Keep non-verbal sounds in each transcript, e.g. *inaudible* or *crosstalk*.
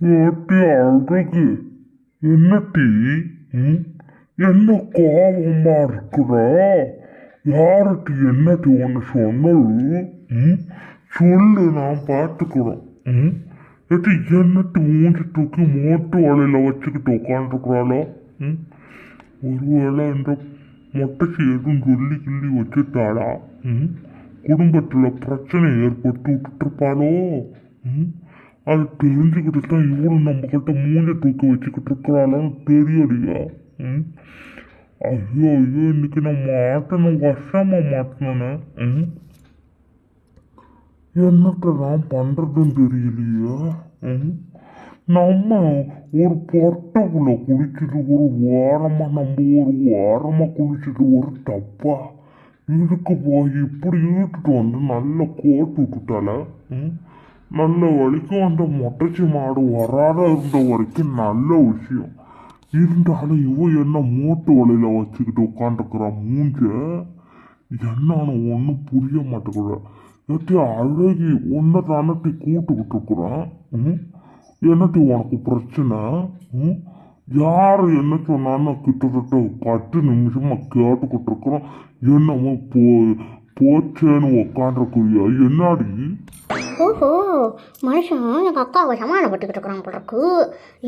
ஏட்டி அழகு என்ன என்ன கோபமா இருக்கிற? யாருக்கு என்ன ஒன்று சொன்னது? சொல்லு நான் பார்த்துக்கிறோம் ம்? ஏட்டி என்னட்டு மூஞ்சி தூக்கி மோட்டு வலையில் வச்சுக்கிட்டு உட்காந்துருக்குறாளோ ம்? ஒருவேளை இந்த மொட்டைக்கு எதுவும் சொல்லி கிள்ளி வச்சுட்டாளா? ம்? குடும்பத்தில் பிரச்சனை ஏற்படுத்தி விட்டுருப்பாளோ ம்? அது தெரிஞ்சுக்கிட்டு தான் இவளும் நம்மக்கிட்ட மூஞ்ச தூக்கி வச்சுக்கிட்டு இருக்கிறாளான்னு தெரியலையா ம்? ஐயோ ஐயோ இன்னைக்கு நான் மாட்டணும் வருஷமாக மாட்டினேன். ம்? என்னத்த நான் பண்ணுறதுன்னு தெரியலையா. ம்? நம்ம ஒரு பொட்டக்குள்ள குளிச்சுட்டு ஒரு வாரமாக நம்ம ஒரு வாரமாக குளிச்சுட்டு ஒரு டப்பா இதுக்கு போய் இப்படி இழுத்துட்டு வந்து நல்லா கோட்டு விட்டுட்டால ம்? நல்ல வழிக்கும் அந்த மொட்டைச்சி மாடு வராத இருந்த வரைக்கும் நல்ல விஷயம். இருந்தாலும் இவ என்ன மூட்டு வலையில வச்சுக்கிட்டு உட்காந்துருக்குறா மூஞ்ச? என்னன்னு ஒன்றும் புரிய மாட்டேங்குது. ஏட்டி அழகி ஒன்றை தானட்டி கூட்டுக்கிட்டு இருக்கிறான். ம்? என்னட்டி உனக்கு பிரச்சனை? ம்? யார் என்ன சொன்னான்னு கிட்டத்தட்ட பத்து நிமிஷமாக கேட்டுக்கிட்டு இருக்கிறோம் என்னமோ போ போச்சேன்னு உக்காண்டிருக்குறியா என்னாடி? ஓஹோ மனுஷன் எங்கள் அக்காவை சமாதானப்பட்டுக்கிட்டு இருக்கிறான் போல இருக்கு.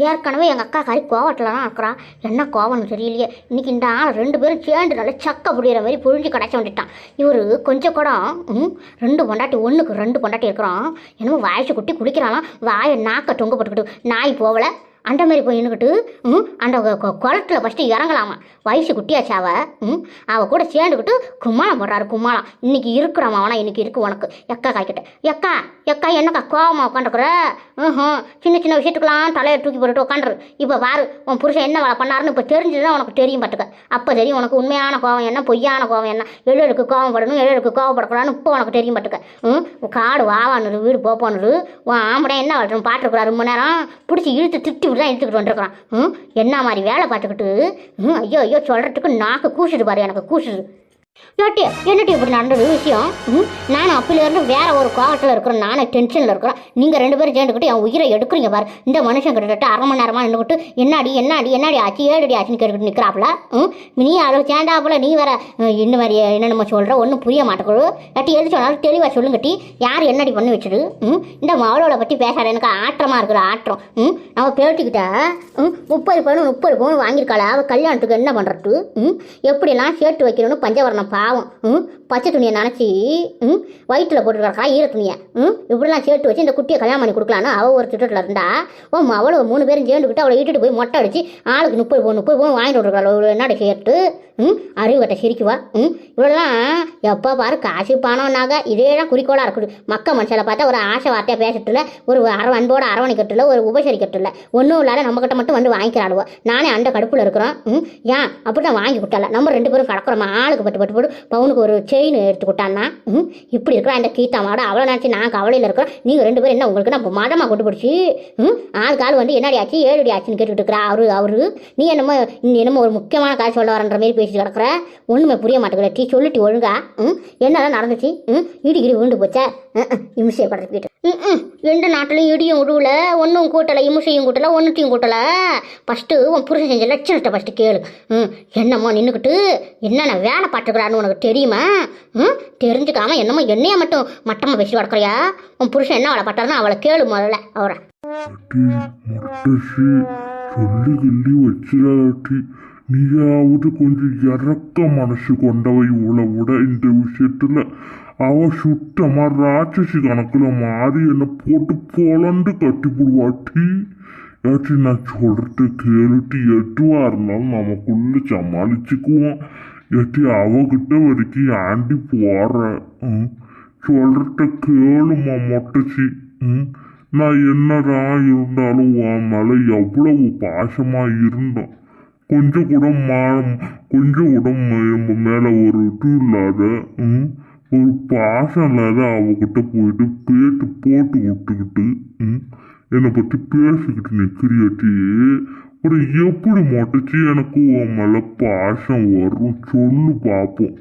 ஏற்கனவே எங்கள் அக்கா கறி கோவத்தில் தான் இருக்கிறான் என்ன கோவம்னு தெரியலையே. இன்னைக்கு இந்த ஆள் ரெண்டு பேரும் சேர்ந்து நல்லா சக்க புடிகிற மாதிரி புழிஞ்சு கிடச்ச வந்துட்டான் இவர் கொஞ்சம் கூட ம், ரெண்டு பொண்டாட்டி ஒன்றுக்கு ரெண்டு பொண்டாட்டி இருக்கிறான். என்னமோ வாய்ச்சி குட்டி குடிக்கிறானா வாயை நாக்க தொங்க போட்டுக்கிட்டு நாய் போகல. அந்த மாதிரி போய் நின்றுக்கிட்டு ம் அந்த குளத்தில் குளத்துல ஃபஸ்ட்டு இறங்கலாமா? வயசு குட்டியாச்சு அவ? ம் அவள் கூட சேர்ந்துக்கிட்டு கும்மாளம் போடுறாரு கும்மாளம். இன்னைக்கு இருக்கிறான் அவனா இன்னைக்கு இருக்கு உனக்கு. எக்கா காய்க்கிட்ட எக்கா எக்கா என்னக்கா கோவமா உட்காந்துருக்குற ம் சின்ன சின்ன விஷயத்துக்கெல்லாம் தலையை தூக்கி போட்டுட்டு உட்காந்துரு இப்போ பாரு உன் புருஷன் என்ன வேலை பண்ணாருன்னு இப்போ தெரிஞ்சதுதான் உனக்கு தெரியும் பார்த்துக்க அப்போ தெரியும் உனக்கு உண்மையான கோவம் என்ன பொய்யான கோவம் என்ன. எழுதுக்கு கோவப்படணும் எழுதுக்கு கோவப்படக்கூடாதுன்னு இப்போ உனக்கு தெரியும் பார்த்துக்க ம் உன் காடு வாவானுரு வீடு போப்பானுரு உன் ஆம்பளை என்ன வளர்த்துன்னு பாட்டுருக்குறா ரொம்ப நேரம். பிடிச்சி இழுத்து திட்டு தான் இழுத்துக்கிட்டு வந்துருக்குறான். ம்? என்ன மாதிரி வேலை பார்த்துக்கிட்டு? ம் ஐயோ ஐயோ சொல்கிறதுக்கு நாக்கு கூசுது பாரு எனக்கு கூசுது. ஏட்டி என்னட்டி இப்படி நடந்தது? விஷயம்? ம்? நானும் அப்பிலேருந்து வேற ஒரு கோவத்தில் இருக்கிறேன். நானே டென்ஷனில் இருக்கிறேன். நீங்கள் ரெண்டு பேரும் சேர்ந்துக்கிட்டு என் உயிரை எடுக்கிறீங்க பாரு. இந்த மனுஷன் கிட்டத்தட்ட அரை மணி நேரமாக நின்றுக்கிட்டு என்னாடி என்னாடி என்னாடி ஆச்சு? ஏழடி ஆச்சுன்னு கேட்டுக்கிட்டு நிற்கிறாப்புல ம்? நீ அளவு சேர்ந்தாப்புல நீ வேற அஹ், இந்த மாதிரி என்னென்னமோ சொல்கிற ஒன்றும் புரிய மாட்டேங்குது. ஏட்டி எது சொன்னாலும் தெளிவாக சொல்லுங்கட்டி யார் என்னடி பண்ணி வச்சுடு ம்? இந்த மகளோட பற்றி பேசாத எனக்கு ஆற்றமாக இருக்கிற ஆற்றம். ம்? நம்ம பேட்டிக்கிட்ட ம்? முப்பது பவுன் முப்பது பவுன் வாங்கியிருக்காளா? அவள் கல்யாணத்துக்கு என்ன பண்ணுறது ம்? எப்படிலாம் சேர்த்து வைக்கணும்னு பஞ்சவரணம் பாவம் ம்? பச்சை துணியை நினச்சி ம்? வயிற்றில் போட்டுருக்கா ஈர துணியை ம்? இப்படிலாம் சேர்த்து வச்சு இந்த குட்டியை கல்யாணம் பண்ணி கொடுக்கலான்னு அவள் ஒரு திட்டத்தில் இருந்தா ஓ அவளை மூணு பேரும் சேர்ந்துக்கிட்டு அவளை இட்டுட்டு போய் மொட்டை அடிச்சு ஆளுக்கு முப்பது போ முப்பது போ வாங்கிட்டு விட்ருக்காள் என்னடி சேர்த்து ம்? அறிவுகட்ட சிரிக்குவா ம்? இவ்வளோலாம் எப்போ பாரு காசு பணம் நகை இதே தான் குறிக்கோளாக இருக்குது. மக்க மனுஷனை பார்த்தா ஒரு ஆசை வார்த்தையாக பேசட்டுல ஒரு அர அன்போட அரவணைக்கட்டுல ஒரு உபசரிக்கட்டுல ஒன்றும் இல்லாத நம்மக்கிட்ட மட்டும் வந்து வாங்கிக்கிறாளுவோ. நானே அந்த கடுப்பில் இருக்கிறோம் ம்? ஏன்? அப்படி தான் வாங்கி கொடுத்தால நம்ம ரெண்டு பேரும் கிடக்குறோமா? ஆளுக்கு பட்டு பட்டு போட்டு பவுனுக்கு ஒரு செயின் எடுத்து கொடுத்தான்னா ம் இப்படி இருக்கிற அந்த கீத்தாமாவோட அவ்வளோ நினச்சி நான் கவலையில் இருக்கிறோம் நீங்கள் ரெண்டு பேரும் என்ன உங்களுக்கு நான் மதமாக கொண்டு பிடிச்சி? ம் ஆளுக்கு ஆள் வந்து என்னடி ஆச்சு ஏழுடி ஆச்சுன்னு கேட்டுக்கிட்டு இருக்கிறா அவரு அவரு. நீ என்னமோ நீ என்னமோ ஒரு முக்கியமான காசு சொல்ல வரன்ற மாதிரி பேசி கிடக்குற. ஒன்றுமே புரிய மாட்டேங்கிற டீ சொல்லிட்டு ஒழுங்கா ம் என்னதான் நடந்துச்சு ம் இடி இடி விழுந்து போச்சா. இமிசையை படத்துக்கு ம் ம் எந்த நாட்டிலையும் இடியும் விடுவல ஒன்றும் கூட்டலை இமுசையும் கூட்டலை ஒன்றுத்தையும் கூட்டலை. ஃபஸ்ட்டு உன் புருஷன் செஞ்ச லட்சணத்தை ஃபஸ்ட்டு கேளு. ம். என்னம்மா நின்றுக்கிட்டு என்னென்ன வேலை பார்த்துக்கிறான்னு உனக்கு தெரியுமா? ம். தெரிஞ்சுக்காம என்னமோ என்னைய மட்டும் மட்டமாக பேசி வளர்க்குறியா? உன் புருஷன் என்ன அவளை பார்த்தாருன்னு அவளை கேளு முதல்ல அவரை. டி சொல்லி கிள்ளி வச்சிடாட்டி நீயாவது கொஞ்சம் இறக்க மனசு கொண்டவை இவளை விட இந்த விஷயத்தில் அவ சுத்தமா ராட்சசி கணக்கில் மாறி என்னை போட்டு பொலண்டு கட்டி போடுவாட்டி ஏச்சி நான் சொல்றது கேளுட்டி. எதுவா இருந்தாலும் நமக்குள்ள சமாளிச்சுக்குவோம். ஏட்டி அவகிட்ட வரைக்கும் ஆண்டி போறேன் ம்? சொல்றத கேளுமா மொட்டச்சி. ம்? நான் என்னடா இருந்தாலும் உன் மேலே எவ்வளவு பாசமாக இருந்தோம். கொஞ்சம் கூட மா கொஞ்சம் கூட மேலே ஒரு இது இல்லாத ம், ஒரு பாசம் இல்லாத அவகிட்ட போயிட்டு பேட்டு போட்டு விட்டுக்கிட்டு ம், என்னை பற்றி பேசிக்கிட்டு நிக்கிறியாட்டி ஒரு எப்படி மொட்டச்சு? எனக்கு உன் மேலே பாசம் வரும். சொல்லு பார்ப்போம்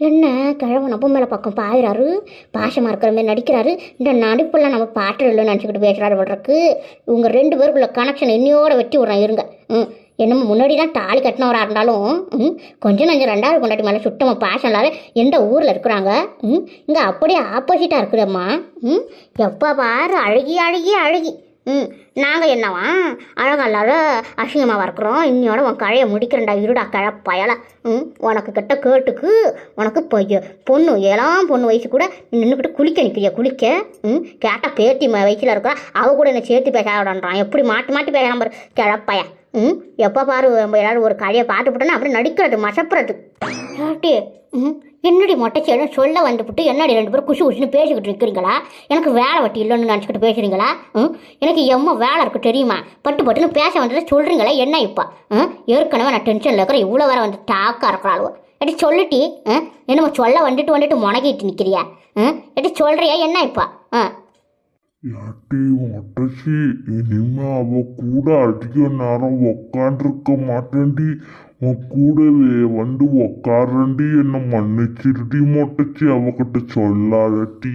என்ன? கிழவன் நம்ம மேலே பக்கம் பாயிறாரு. பாஷமாக இருக்கிற மாதிரி நடிக்கிறாரு. இந்த நடிப்பெல்லாம் நம்ம பாட்டுல நினச்சிக்கிட்டு பேசுகிறாரு வளர்றக்கு இவங்க ரெண்டு பேருக்குள்ள கனெக்ஷன் இன்னையோட வெட்டி விட்றேன் இருங்க. ம். என்னமோ முன்னாடி தான் தாலி கட்டினவராக இருந்தாலும் ம் கொஞ்சம் நஞ்சம் ரெண்டாவது கொண்டாட்டி மேலே சுத்தமாக பாசம் இல்லாத எந்த ஊரில் இருக்கிறாங்க? ம் இங்கே அப்படியே ஆப்போசிட்டாக இருக்குதம்மா. ம் எப்போ பாரு அழகி அழகி அழகி. ம் நாங்கள் என்னவா? அழகா இல்லாத அசிங்கமாக இருக்கிறோம் இன்னையோட உன் கழையை முடிக்கிறேன்டா இருடா கழ பயல ம் உனக்கு கிட்ட கேட்டுக்கு உனக்கு பொய்ய பொண்ணு ஏழாம் பொண்ணு வயசு கூட நின்றுக்கிட்டு குளிக்க நிற்கிறியா குளிக்க? ம் கேட்டால் பேத்தி ம வயசில் இருக்கிறா அவ கூட என்ன சேர்த்து பேசாடான்றான் எப்படி மாட்டி மாட்டி பேசாமல் பாரு ம் எப்போ பாரு நம்ம ஒரு கதையை பாட்டு போட்டோன்னா அப்புறம் நடிக்கிறது மசப்புறது. சாட்டி ம் என்னடி மொட்டை சேடும் சொல்ல வந்துவிட்டு என்னடி ரெண்டு பேரும் குஷி குஷின்னு பேசிக்கிட்டு இருக்கிறீங்களா? எனக்கு வேலை வட்டி இல்லைன்னு நினச்சிக்கிட்டு பேசுகிறீங்களா ம் எனக்கு எம்மா வேலை இருக்கு தெரியுமா? பட்டு பட்டுன்னு பேச வந்ததை சொல்கிறீங்களா என்ன இப்போ? ம் ஏற்கனவே நான் டென்ஷனில் இருக்கிறேன் இவ்வளோ வேற வந்து டாக்காக இருக்கிறாளுவோ எட்டி சொல்லிட்டி ம் என்னமோ சொல்ல வந்துட்டு வந்துட்டு முனகிட்டு நிற்கிறியா ம் எட்டி சொல்கிறியா என்ன இப்போ? ஆ யாட்டி மொட்டச்சி இனிமே அவ கூட அதிக நேரம் உக்காண்டிருக்க மாட்டேன்டி. உன் கூடவே வந்து உக்காரண்டி என்னை மன்னிச்சிருடி மொட்டச்சி அவகிட்ட சொல்லாதட்டி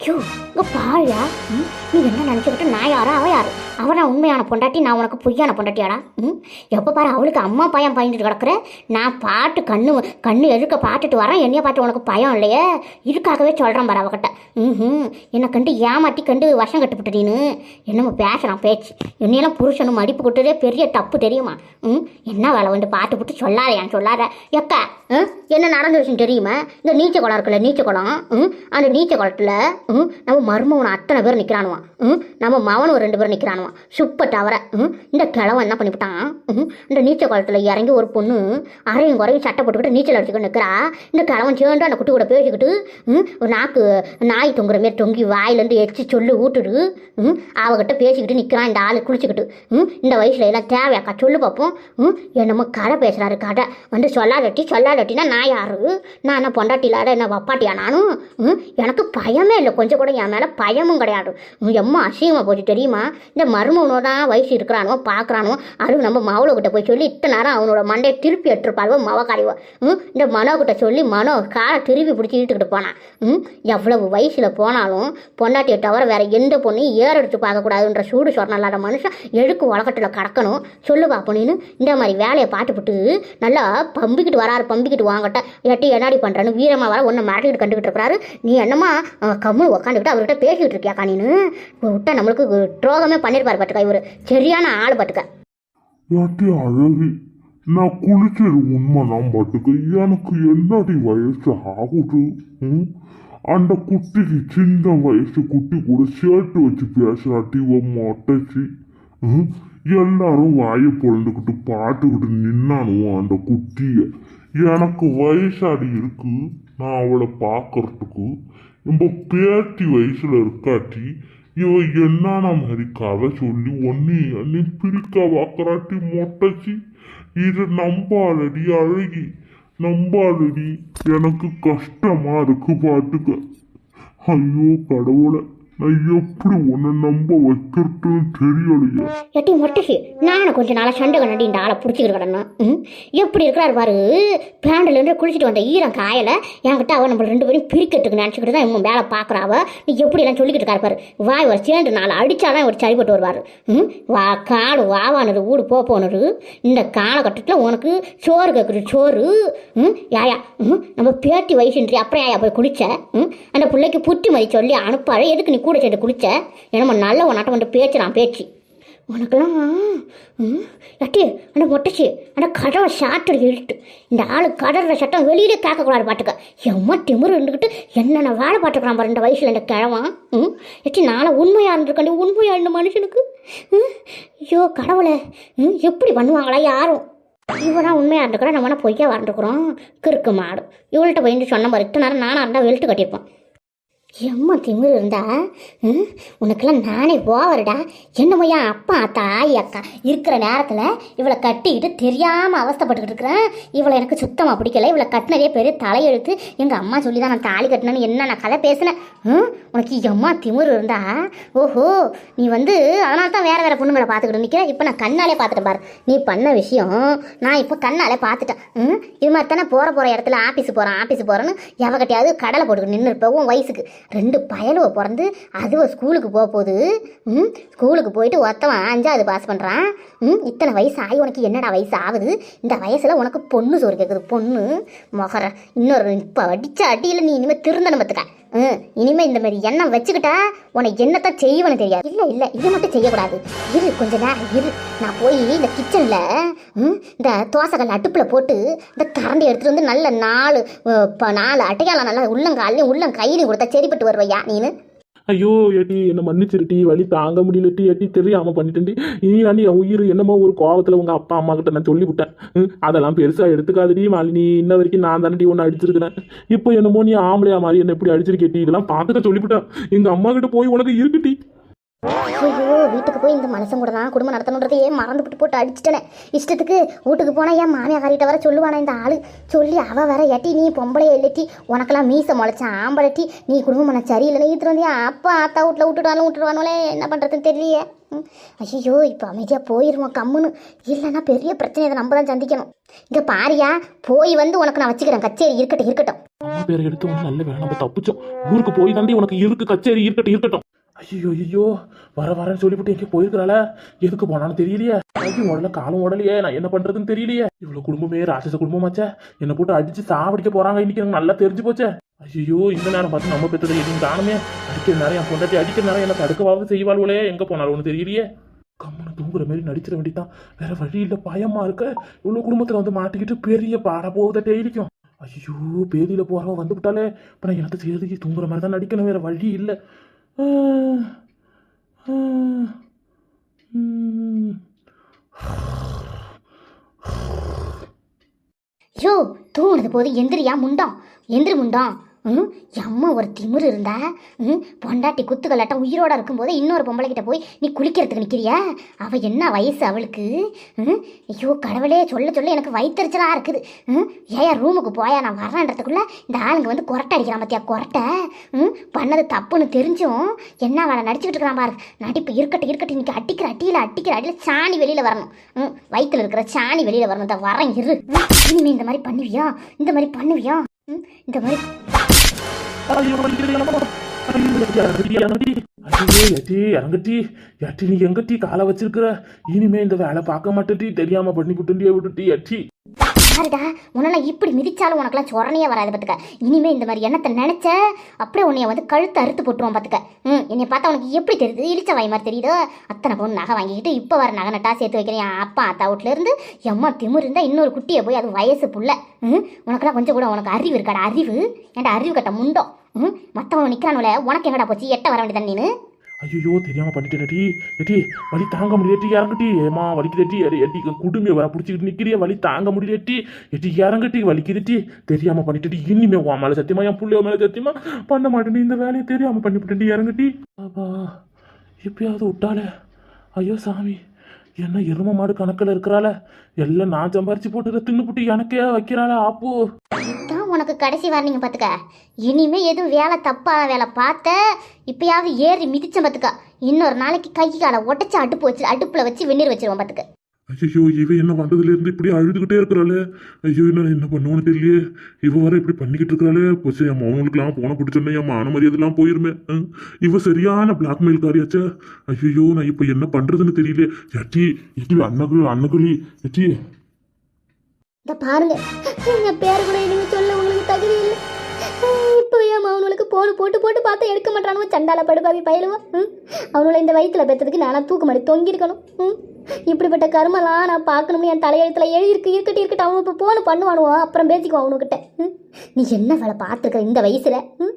ஐயோ இங்கே பாருயா. ம்? நீ என்ன நினச்சிக்கிட்டு நான் யாரா? அவ யாரு? நான் உண்மையான பொண்டாட்டி நான் உனக்கு பொய்யான பொண்டாட்டியாடா? ம்? எப்போ பாரு அவளுக்கு அம்மா பையன் பயந்துட்டு கிடக்குற. நான் பாட்டு கண்ணு கண்ணு எதுக்க பாட்டுட்டு வரேன்? என்னைய பார்த்து உனக்கு பயம் இல்லையே? இதுக்காகவே சொல்கிறேன் பாரு அவகிட்ட. ம் என்னை கண்டு ஏமாட்டி கண்டு வசம் கட்டுப்பட்டுட்டீன்னு என்னமோ பேசுகிறான் பேச்சு. என்னையெல்லாம் புருஷனும் மடிப்பு கொடுத்ததே பெரிய தப்பு தெரியுமா? ம்? என்ன வேலை வந்து பாட்டு போட்டு சொல்லாதேன் சொல்லாத? எக்கா ம்? என்ன விஷயம் தெரியுமா? இந்த நீச்ச குளம் இருக்குல்ல நீச்ச குளம்? ம்? அந்த நீச்ச குளத்தில் நம்ம மருமவன் அத்தனை பேர் நிற்கிறானுவான் ம்? நம்ம மவனும் ரெண்டு பேர் நிற்கிறானுவான் சுப்ப டவரை. ம்? இந்த கிழவன் என்ன பண்ணிவிட்டான்? ம்? இந்த நீச்சல் குளத்தில் இறங்கி ஒரு பொண்ணு அரையும் குறையும் சட்டை போட்டுக்கிட்டு நீச்சல் அடிச்சுக்கிட்டு நிற்கிறா இந்த கிழவன் சேர்ந்து அந்த குட்டி கூட பேசிக்கிட்டு ம்? ஒரு நாக்கு நாய் தொங்குற மாரி தொங்கி வாயிலேருந்து எச்சு சொல்லி ஊட்டுடு ம்? அவகிட்ட பேசிக்கிட்டு நிற்கிறான் இந்த ஆள் குளிச்சுக்கிட்டு. ம்? இந்த வயசில் எல்லாம் தேவையாக்கா சொல்லு பார்ப்போம் ம்? என்னமோ கதை பேசுகிறாரு கதை. வந்து சொல்லாதட்டி சொல்லாதட்டினா நான் யாரு? நான் என்ன பொண்டாட்டி இல்லாத என்ன வப்பாட்டியா நானும் ம்? எனக்கு பயமே இல்லை கொஞ்சம் கூட என் மேலே பயமும் கிடையாது. எம்மா அசிங்கமாக போச்சு தெரியுமா? இந்த மருமவனோட வயசு இருக்கிறானோ பார்க்குறானோ அது நம்ம மவளகிட்ட போய் சொல்லி இத்தனை நேரம் அவனோட மண்டையை திருப்பி எடுத்துருப்பாளோ மவக்காரிவோ? ம் இந்த மனோகிட்ட சொல்லி மனோ காலை திருப்பி பிடிச்சி இழுத்துக்கிட்டு போனான் ம் எவ்வளவு வயசில் போனாலும் பொண்டாட்டியை தவிர வேறு எந்த பொண்ணையும் ஏற எடுத்து பார்க்கக்கூடாதுன்ற சூடு சொரணம் இல்லாத மனுஷன் எழுக்கு உலகத்தில் கடக்கணும். சொல்லு பாப்போம் இந்த மாதிரி வேலையை பார்த்துப்புட்டு நல்லா பம்பிக்கிட்டு வராரு பம்பிக்கிட்டு வாங்கட்ட. எட்டி என்னாடி பண்ணுறேன்னு வீரமாக வர ஒன்றை மாட்டிக்கிட்டு கண்டுக்கிட்டு இருக்கிறாரு. நீ என்னம்மா கம்மு போய் உக்காந்துக்கிட்டு அவர்கிட்ட பேசிக்கிட்டு இருக்கியாக்கா நீனு விட்டா நம்மளுக்கு துரோகமே பண்ணிருப்பாரு பாட்டுக்கா இவர் சரியான ஆள் பாட்டுக்க யாட்டி அழகு நான் குளிச்சது உண்மைதான் பாட்டுக்கு எனக்கு என்னடி வயசு ஆகுது? அந்த குட்டிக்கு சின்ன வயசு குட்டி கூட சேர்த்து வச்சு பேசுறாட்டி உன் மொட்டச்சி. எல்லாரும் வாயை பொழந்துக்கிட்டு பார்த்துக்கிட்டு நின்னானுவோம் அந்த குட்டியை. எனக்கு வயசாடி இருக்கு. நான் அவளை பார்க்கறதுக்கு நம்ம பேத்தி வயசுல இருக்காட்டி இவ என்னன்னா மாதிரி கதை சொல்லி ஒன்னு என்னை பிரிக்க வாக்கறாட்டி மொட்டச்சி. இது நம்பாதடி அழகி. நம்பாதடி. எனக்கு கஷ்டமா இருக்கு பாட்டுக்க ஐயோ கடவுளை. நான் எப்படி உன்னை நம்ப வைக்கிறதுன்னு தெரியலையே. எட்டி மொட்டைக்கு நானும் கொஞ்ச நாளாக சண்டை கண்ணாடி இந்த ஆளை பிடிச்சிக்கிட்டு கிடந்தேன். எப்படி இருக்கிறாரு பாரு? பேண்டிலேருந்து குளிச்சுட்டு வந்த ஈரம் காயலை என்கிட்ட அவன் நம்ம ரெண்டு பேரும் பிரிக்கிறதுக்கு நினச்சிக்கிட்டு தான் இவன் வேலை பார்க்குறாவ நீ எப்படி எல்லாம் சொல்லிக்கிட்டு இருக்காரு பாரு? வாய் ஒரு சேர்ந்து நாலு அடிச்சாதான் ஒரு சரிப்பட்டு வருவார். ம்? வா காடு வாவானது ஊடு போ போனது. இந்த காலகட்டத்தில் உனக்கு சோறு கேட்குது சோறு. ம்? யாயா ம்? நம்ம பேத்தி வயசுன்றி அப்புறம் யாயா போய் குளிச்ச? ம்? அந்த பிள்ளைக்கு புத்திமதி சொல்லி அனுப்பாரு எதுக்கு நீ கூட சேர்ந்து குளிச்ச என்னமோ நல்ல உன்னாட்டம் வந்து பேச்சுறான் பேச்சு. உனக்கெல்லாம் ம், எட்டி அந்த மொட்டைச்சி அந்த கடவை சாட்டர் இழுட்டு இந்த ஆள் கடற சட்டம் வெளியிலே கேட்கக்கூடாது பாட்டுக்க எம்மா திமுரு இருந்துக்கிட்டு என்னென்ன வேலை பார்த்துக்கிறான் பாரு இந்த வயசில் இந்த கிழவன் ம்? எட்டி நாளை உண்மையாக இருந்திருக்காண்டி உண்மையாக இருந்த மனுஷனுக்கு ம், ஐயோ கடவுளை ம் எப்படி பண்ணுவாங்களா யாரும்? இவனா உண்மையாக இருந்துக்கிறோம் நம்ம பொய்யா வாழ்ந்துக்கிறோம் கிறுக்கு மாடு. இவள்கிட்ட பயந்து சொன்ன மாதிரி இத்தனை நேரம் நானாக இருந்தால் வெளுத்து கட்டியிருப்பான். எம்மா திமிரு இருந்தா? ம், உனக்கெல்லாம் நானே ஓவருடா. என்னமோ அப்பா அத்தா ஆயி அக்கா இருக்கிற நேரத்தில் இவளை கட்டிக்கிட்டு தெரியாமல் அவஸ்தைப்பட்டுக்கிட்டு இருக்கிறேன். இவளை எனக்கு சுத்தமாக பிடிக்கல. இவளை கட்டினதே பேர் தலையெழுத்து. எங்கள் அம்மா சொல்லி தான் நான் தாலி கட்டினேன்னு என்ன நான் கதை பேசினேன். ம், உனக்கு எம்மா திமிரு இருந்தா? ஓஹோ நீ வந்து அதனால தான் வேறு வேறு பொண்ணுங்களை பார்த்துக்கிட்டு நிற்கிற இப்போ நான் கண்ணாலே பார்த்துட்டேன் பாரு. நீ பண்ண விஷயம் நான் இப்போ கண்ணாலே பார்த்துட்டேன். ம், இது மாதிரி தானே போகிற போகிற இடத்துல ஆஃபீஸ் போகிறேன் ஆஃபீஸ் போகிறேன்னு எவ கட்டியாவது கடலை போட்டுக்கிட்டு நின்று இருப்பேன் உன் வயசுக்கு. ரெண்டு பயலுவை பிறந்து அதுவை ஸ்கூலுக்கு போக போகுது ம் ஸ்கூலுக்கு போயிட்டு ஒத்தவன் அஞ்சாவது பாஸ் பண்ணுறான் ம் இத்தனை வயசு ஆகி உனக்கு என்னடா வயசு ஆகுது? இந்த வயசில் உனக்கு பொண்ணு சோறு கேட்குது பொண்ணு மொகர இன்னொரு இப்போ அடித்த அடியில் நீ இனிமேல் திருந்தணும் பார்த்துக்க ம் இனிமேல் இந்த மாதிரி எண்ணம் வச்சுக்கிட்டா உனக்கு என்னத்தான் செய்வனு தெரியாது. இல்லை இல்லை இது மட்டும் செய்யக்கூடாது. இரு கொஞ்ச நேரம் இரு. நான் போய் இந்த கிச்சனில் இந்த தோசைகள் அடுப்பில் போட்டு இந்த கரண்டி எடுத்துகிட்டு வந்து நல்ல நாலு ப- நாலு அட்டையாளம் நல்லா உள்ளங்க அள்ளி உள்ளங்க கையிலையும் கொடுத்தா சரிப்பட்டு வருவையா நீனு? ஐயோ ஏட்டி என்ன மன்னிச்சிருட்டி வழி தாங்க முடியலட்டி ஏட்டி தெரியாமல் பண்ணிட்டேன்டி. இனி நான் என் உயிர் என்னமோ ஒரு கோவத்தில் உங்கள் அப்பா அம்மா கிட்ட நான் சொல்லிவிட்டேன். அதெல்லாம் பெருசாக எடுத்துக்காதடி மாலினி இன்ன வரைக்கும் நான் தானடி ஒன்று அடிச்சிருக்கிறேன். இப்போ என்னமோ நீ ஆம்பளையா மாதிரி என்ன எப்படி அடிச்சிருக்கேட்டி இதெல்லாம் பார்த்துக்க சொல்லிவிட்டேன். எங்கள் அம்மா கிட்ட போய் உனக்கு இருக்குட்டி. ஐயோ வீட்டுக்கு போய் இந்த மனுஷன் கூட தான் குடும்பம் நடத்தணுன்றதையே மறந்துவிட்டு போட்டு அடிச்சிட்டேனே. இஷ்டத்துக்கு வீட்டுக்கு போனால் என் மாமியாக்காரிட்ட வர சொல்லுவானே இந்த ஆள். சொல்லி அவ வர எட்டி நீ பொம்பளைய இல்லட்டி உனக்கெல்லாம் மீசை முளைச்சான் ஆம்பளட்டி நீ குடும்பம் பண்ண சரியில்லைன்னு ஈத்துட்டு வந்தியா? அப்பா அத்தா வீட்டில் விட்டுட்டாலும் விட்டுருவானுங்களே என்ன பண்ணுறதுன்னு தெரியலையே. ஐயோ இப்போ அமைதியாக போயிருவோம் கம்முன்னு. இல்லைன்னா பெரிய பிரச்சனை இதை நம்ம தான் சந்திக்கணும். இங்கே பாரியா போய் வந்து உனக்கு நான் வச்சுக்கிறேன். கச்சேரி இருக்கட்டும் இருக்கட்டும். பேர் எடுத்து வந்து நல்ல வேலை நம்ம தப்பிச்சோம். ஊருக்கு போய் தாண்டி உனக்கு இருக்கு கச்சேரி இருக்கட்டும் இருக்கட்டும். ஐயோ ஐயோ வர வரேன்னு சொல்லிவிட்டு எங்கே போயிருக்கிறாள? எதுக்கு போனாலும் தெரியலையே. ஐயோ உடல காலம் உடலையே நான் என்ன பண்றதுன்னு தெரியலையே. இவ்வளவு குடும்பமே ராட்சச குடும்பமாச்சே. என்ன போட்டு அடிச்சு சாவடிக்க போறாங்க இன்னைக்கு. எனக்கு நல்லா தெரிஞ்சு போச்சே. ஐயோ இந்த நேரம் பார்த்து நம்ம பெற்றது எதுவும் காணுமே. அடிக்கிற நேரம் என் பொண்டாட்டி அடிக்கிற நேரம் என்ன தடுக்கவாவது செய்வாள்வளே எங்க போனாலும் ஒன்று தெரியலையே. கம்முன்னு தூங்குற மாதிரி நடிச்சிட வேண்டிதான் வேற வழி இல்லை பயமா இருக்க. இவ்வளவு குடும்பத்துல வந்து மாட்டிக்கிட்டு பெரிய பாட போகுத டெய்லிக்கும். ஐயோ பேதியில போறவ வந்து விட்டாலே இப்போ நான் எனக்கு செய்யறதுக்கு தூங்குற மாதிரி தான் நடிக்கணும். வேற வழி இல்லை. யோ தூங்குனது போது எந்திரியா முண்டாம் எந்திரி முண்டாம் ம் அம்மா ஒரு திமிரு இருந்தா? ம் பொண்டாட்டி குத்துக்கல்லாட்டம் உயிரோட இருக்கும்போது இன்னொரு பொம்பளை கிட்ட போய் நீ குளிக்கிறதுக்கு நிற்கிறியா அவள் என்ன வயசு அவளுக்கு? ம் ஐயோ கடவுளே சொல்ல சொல்ல எனக்கு வயிற்றுச்சலாக இருக்குது. ம் ஏன் ரூமுக்கு போயா நான் வரேன்றதுக்குள்ள இந்த ஆளுங்க வந்து கொரட்டை அடிக்கிறான் பார்த்தியா கொரட்டை? ம் பண்ணது தப்புன்னு தெரிஞ்சும் என்ன வேலை நடிச்சுக்கிட்டு இருக்கிறான் பாரு. நடிப்பு இருக்கட்டும் இருக்கட்டும் இன்னைக்கு அடிக்கிற அடியில் அடிக்கிற அடியில் சாணி வெளியில் வரணும். ம் வயிற்றுல இருக்கிற சாணி வெளியில் வரணும். இந்த வரேன் இரு. இனிமேல் இந்த மாதிரி பண்ணுவியா? இந்த மாதிரி பண்ணுவியா? ம் இந்த மாதிரி இறங்கட்டி எட்டி நீ எங்கட்டி காலை வச்சிருக்கிற இனிமே இந்த வேலை பார்க்க மாட்டேட்டி தெரியாம பண்ணி விட்டுண்டியே விட்டுட்டி எட்டி யாருடா உன்னெல்லாம் இப்படி மிதிச்சாலும் உனக்கெல்லாம் சொரணையே வராது பார்த்துக்க இனிமே இந்த மாதிரி எண்ணத்தை நினைச்ச அப்படியே உன்னைய வந்து கழுத்து அறுத்து போட்டுருவான் பார்த்துக்க ம் என்னை பார்த்தா உனக்கு எப்படி தெரியுது? இழிச்ச வாய் மாதிரி தெரியுதோ? அத்தனை பொண்ணு நகை வாங்கிக்கிட்டு இப்போ வர நகை நட்டா சேர்த்து வைக்கிறேன். என் அப்பா அத்தா வீட்டிலேருந்து எம்மா திமிர் இருந்தால் இன்னொரு குட்டியை போய் அது வயசு புள்ள. ம் உனக்கெல்லாம் கொஞ்சம் கூட உனக்கு அறிவு இருக்காடா? அறிவு? ஏன்டா அறிவு கட்ட முண்டோம் ம் மற்றவன் நிற்கிறானுல உனக்கு எங்கடா போச்சு? எட்ட வர வேண்டியதான் நீனு? ஐயோ தெரியாம பண்ணிட்டேன் எட்டி வலி தாங்க முடியலட்டி இறங்கட்டி ஏமா வலிக்குதட்டி எடி எட்டி குடுமையை வர பிடிச்சிக்கிட்டு நிற்கிறியே வலி தாங்க முடியலட்டி எட்டி இறங்கட்டி வலிக்குதுட்டி தெரியாம பண்ணிட்டு இனிமே உன் மேலே சத்தியமா என் பிள்ளைய மேலே சத்தியமா பண்ண மாட்டேன் இந்த வேலையை தெரியாம பண்ணிவிட்டேன் இறங்கட்டி அப்பா எப்பயாவது விட்டாலே. ஐயோ சாமி என்ன எரும மாடு கணக்கில் இருக்கிறாள. எல்லாம் நான் சம்பாரிச்சு போட்டு தின்னுபுட்டு எனக்கே வைக்கிறாள ஆப்போ. உனக்கு கடைசி வார்னிங்க பார்த்துக்க இனிமே எதுவும் வேலை தப்பான வேலை பார்த்த இப்பயாவது ஏறி மிதிச்ச பார்த்துக்க இன்னொரு நாளைக்கு கை காலை உடச்சி அடுப்பு வச்சு அடுப்பில் வச்சு வெந்நீர் வச்சிருவோம் பார்த்துக்க ஐயோ இவ என்ன வந்ததுல இருந்து இப்படி அழுதுகிட்டே இருக்கிறாளே? ஐயோ நான் என்ன பண்ணுவோன்னு தெரியலையே. இவ வர இப்படி பண்ணிக்கிட்டு இருக்கிறாளே. போச்சு என் மௌனுக்கெல்லாம் போன பிடிச்சோன்னே என் மான மரியாதைலாம் போயிருமே. இவ சரியான பிளாக்மெயில் காரியாச்சே. ஐயோ நான் இப்ப என்ன பண்றதுன்னு தெரியல எட்டி எட்டி அன்னகுலி அன்னகுலி எட்டி. பாருங்க. என் பேர் கூட நீங்க சொல்ல உங்களுக்கு தகுதி இல்லை இப்போ ஏன் அவனுக்கு போன் போட்டு போட்டு பார்த்தா எடுக்க மாட்டானுவோ? சண்டால படுபாவி பயிலுவா? ம்? அவனோட இந்த வயிற்றுல பெற்றதுக்கு நானா தூக்கு மாடி தொங்கியிருக்கணும். ம்? இப்படிப்பட்ட கருமெல்லாம் நான் பார்க்கணும்னு என் தலையெழுத்துல எழுதிருக்கு இருக்கட்டும் இருக்கட்டும். அவன் இப்போ போன் பண்ணுவானுவோ? அப்புறம் பேசிக்குவான் அவனுக்கிட்ட ம்? நீ என்ன வேலை பார்த்துருக்க இந்த வயசில்? ம்?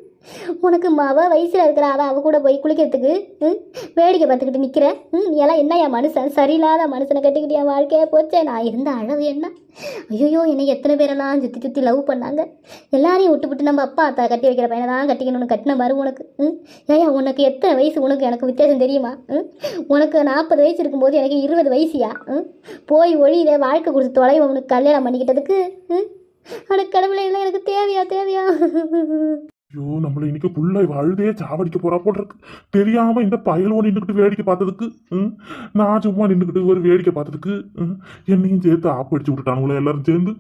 உனக்கு அவ வயசில் இருக்கிற அவ அவ கூட போய் குளிக்கிறதுக்கு ம், வேடிக்கை பார்த்துக்கிட்டு நிற்கிற ம், நீ எல்லாம் என்ன என் மனுஷன்? சரியில்லாத மனுஷனை கட்டிக்கிட்டு என் வாழ்க்கையே போச்சே நான் இருந்த அழகு என்ன? ஐயோ என்னை எத்தனை பேரெல்லாம் சுற்றி சுற்றி லவ் பண்ணாங்க. எல்லாரையும் விட்டு விட்டு நம்ம அப்பா அத்தா கட்டி வைக்கிற பையனை தான் கட்டிக்கணும்னு கட்டின மாதிரி உனக்கு ம்? ஏயா உனக்கு எத்தனை வயசு? உனக்கு எனக்கு வித்தியாசம் தெரியுமா ம்? உனக்கு நாற்பது வயசு இருக்கும்போது எனக்கு இருபது வயசியா ம்? போய் ஒளியில வாழ்க்கை கொடுத்து தொலைவு உனக்கு கல்யாணம் பண்ணிக்கிட்டதுக்கு ம்? ஆனால் கடவுளை எல்லாம் எனக்கு தேவையா தேவையா? *laughs* ஐயோ நம்மள இன்னைக்கு புள்ள அழுதே சாவடிக்க போறா போல் இருக்கு தெரியாம இந்த பயலோ நின்றுக்கிட்டு வேடிக்கை பார்த்ததுக்கு ம், நான் சும்மா நின்றுக்கிட்டு ஒரு வேடிக்கை பார்த்ததுக்கு ம், என்னையும் சேர்த்து ஆப்படிச்சு விட்டுட்டானுங்களே எல்லாரும் சேர்ந்து.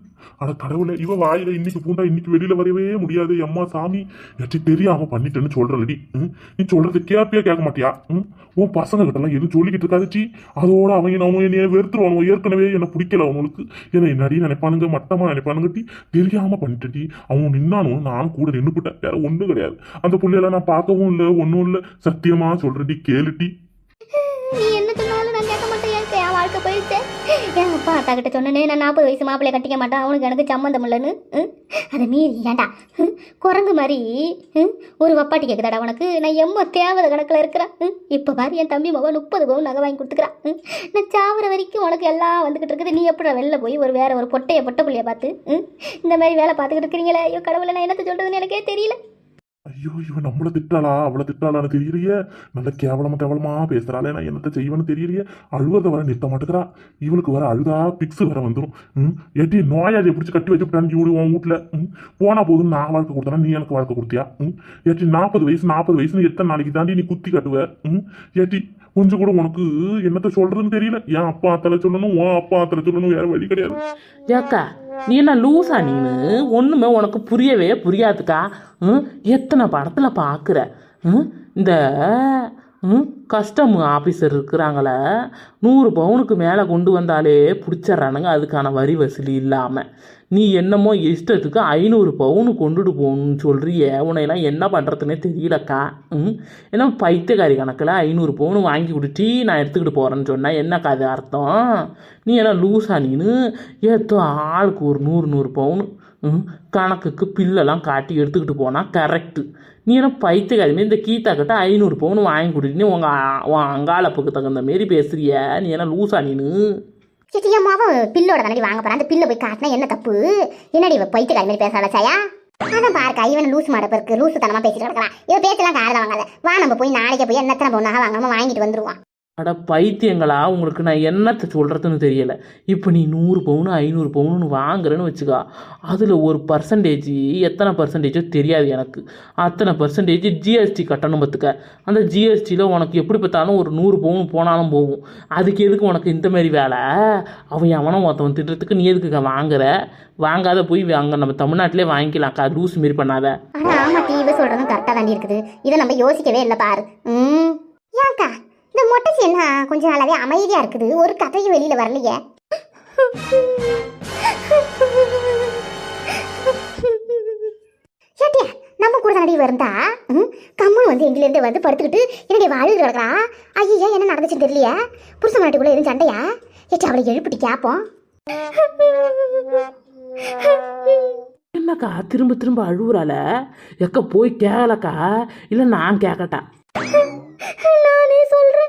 ஆனா கடவுளே இவ வாயில இன்னைக்கு பூண்டா இன்னைக்கு வெளியில வரவே முடியாது. அம்மா சாமி எச்சி தெரியாம பண்ணிட்டேன்னு சொல்றலடி ம், நீ சொல்றது கேப்பியா கேட்க மாட்டியா ம், உன் பசங்க கிட்ட எல்லாம் எதுவும் சொல்லிக்கிட்டு இருக்காதுச்சி அதோட அவங்க அவன் என்னைய வெறுத்துருவானு ஏற்கனவே என்னை பிடிக்கல அவனுக்கு. என்னை என்னடி நினைப்பானுங்க மட்டமா நினைப்பானுங்கட்டி தெரியாம பண்ணிட்டேன்டி அவன் நின்னானு நானும் கூட நின்னுக்கிட்டேன் வேற ஒண்ணும் கிடையாது. அந்த புள்ளையெல்லாம் நான் பார்க்கவும் இல்லை ஒன்றும் இல்லை. சத்தியமாக சொல்கிறடி கேளுட்டி நீ என்ன சொன்னாலும் நான் கேட்க மாட்டேன் என் வாழ்க்கை போயிடுச்சு? ஏன் அப்பா அத்தா கிட்ட சொன்னேனே நான் நாற்பது வயசு மாப்பிள்ளைய கட்டிக்க மாட்டேன் அவனுக்கு எனக்கு சம்மந்தம் இல்லைன்னு ம்? அதை மீறி ஏண்டா ம்? குரங்கு மாதிரி ம்? ஒரு வப்பாட்டி கேட்குதாடா உனக்கு நான் எம்ம தேவத கணக்கில் இருக்கிறேன் ம்? இப்போ பாரு என் தம்பி மகன் முப்பது பவுன் நகை வாங்கி கொடுத்துக்கிறான் நான் சாவர வரைக்கும் உனக்கு எல்லாம் வந்துக்கிட்டு இருக்குது நீ எப்படி வெளில போய் ஒரு வேற ஒரு பொட்டையை பொட்டை பிள்ளைய பார்த்து ம்? இந்த மாதிரி வேலை பார்த்துக்கிட்டு இருக்கிறீங்களே ஐயோ கடவுளை நான் என்னத்த சொல்கிறதுன்னு எனக்கே தெரியல ஐயோ இவன் நம்மள திட்டாளா? அவளை திட்டாளான்னு தெரியலையே. நல்ல கேவலமா கேவலமா பேசுறாளே. நான் என்னத்த செய்வேன்னு தெரியலையே. அழுவத வர நிறுத்த மாட்டேங்கிறா. இவளுக்கு வர அழுதா பிக்ஸ் வர வந்துடும் ம்? ஏட்டி நோயாளியை பிடிச்சி கட்டி வச்சுட்டான்னு இவரு உன் வீட்டில் ம்? போனா போதும் நான் வாழ்க்கை கொடுத்தனா நீ எனக்கு வாழ்க்கை கொடுத்தியா? ம்? ஏட்டி நாற்பது வயசு நாற்பது வயசுன்னு எத்தனை நாளைக்கு தாண்டி நீ குத்தி கட்டுவ? ம்? ஏட்டி கொஞ்சம் கூட உனக்கு என்னத்த சொல்றதுன்னு தெரியல. என் அப்பா அத்தலை சொல்லணும் உன் அப்பா அத்தலை சொல்லணும் வேற வழி கிடையாது. ஏக்கா நீ என்ன லூசா நீனு ஒன்றுமே உனக்கு புரியவே புரியாதுக்கா? ம்? எத்தனை படத்தில் பார்க்குற ம்? இந்த ம்? கஸ்டம் ஆஃபீஸர் இருக்கிறாங்களே. நூறு பவுனுக்கு மேலே கொண்டு வந்தாலே பிடிச்சிட்றானுங்க அதுக்கான வரி வசூலி இல்லாமல் நீ என்னமோ இஷ்டத்துக்கு ஐநூறு பவுனு கொண்டுட்டு போகணும்னு சொல்கிறியே உன்னையெல்லாம் என்ன பண்ணுறதுனே தெரியலக்கா. ம்? ஏன்னா பைத்தியக்காரி கணக்கில் ஐநூறு பவுன் வாங்கி கொடுத்தி நான் எடுத்துக்கிட்டு போகிறேன்னு சொன்னால் என்னக்கா அது அர்த்தம்? நீ எல்லாம் லூசா நீனு. ஏதோ ஆளுக்கு ஒரு நூறு நூறு பவுனு ம்? கணக்குக்கு பில்லெல்லாம் காட்டி எடுத்துக்கிட்டு போனால் கரெக்டு நீ என்ன பைத்தியக்காரி? இந்த கீதா கிட்ட ஐநூறு பவுன் வாங்கி கொடுத்துட்டு உங்கள் உன் அங்காளப்புக்கு தகுந்த மாரி பேசுறிய. நீ என்ன லூசா நீனு? சிச்சியம்மாவும் பில்லோட தானடி வாங்க போறேன் அந்த பில்லை போய் காட்டினா என்ன தப்பு? என்னடி இவ பைத்தியக்காரி மாதிரி பேசுறாளா சாயா அதான் பாருக்கா இவன் லூஸ் மாடப்பு இருக்கு. லூசு தனமா பேசிட்டு கிடக்கலாம் இவன் பேச்செல்லாம் காரில் வாங்காத. வா நம்ம போய் நாளைக்கு போய் என்னத்தனை பொண்ணாக வாங்காம வாங்கிட்டு வந்துருவான் அட பைத்தியங்களா உங்களுக்கு நான் என்னத்தை சொல்கிறதுன்னு தெரியலை. இப்போ நீ நூறு பவுனு ஐநூறு பவுனுன்னு வாங்குறேன்னு வச்சுக்கா. அதில் ஒரு பர்சன்டேஜ் எத்தனை பர்சன்டேஜோ தெரியாது எனக்கு. அத்தனை பர்சன்டேஜ் ஜிஎஸ்டி கட்டணும் பார்த்துக்க அந்த ஜிஎஸ்டியில் உனக்கு எப்படி பார்த்தாலும் ஒரு நூறு பவுன் போனாலும் போகும். அதுக்கு எதுக்கு உனக்கு இந்தமாரி வேலை? அவன் எவனும் ஒருத்தவன் திட்டுறதுக்கு நீ எதுக்குக்கா வாங்குற? வாங்காத போய் அங்கே நம்ம தமிழ்நாட்டிலே வாங்கிக்கலாம்க்கா லூஸ் மாரி பண்ணாத. ஆனா டிவி சொல்கிறதும் கரெக்டாக தாண்டி இருக்குது. இதை நம்ம யோசிக்கவே இல்லை பாரு. ம்? மொட்டைச்சி என்ன? கொஞ்ச நாளாவே அமைதியா இருக்குது. ஒரு கதையும் வெளியில வரலையே. ஏட்டியா நம்ம கூட வருந்தா ம்? கம்முன்னு வந்து எங்கிலேருந்து வந்து படுத்துக்கிட்டு என்னுடைய வாழ்வு கிடக்குறா? ஐயா என்ன நடந்துச்சுன்னு தெரியலையா. புருஷ மாட்டுக்குள்ள எதுவும் சண்டையா? ஏச்சி அவளை எழுப்பிட்டு கேட்போம் என்னக்கா திரும்ப திரும்ப அழுவுறால எக்க போய் கேளக்கா. இல்லை நான் கேட்கட்டா நானே சொல்றேன்.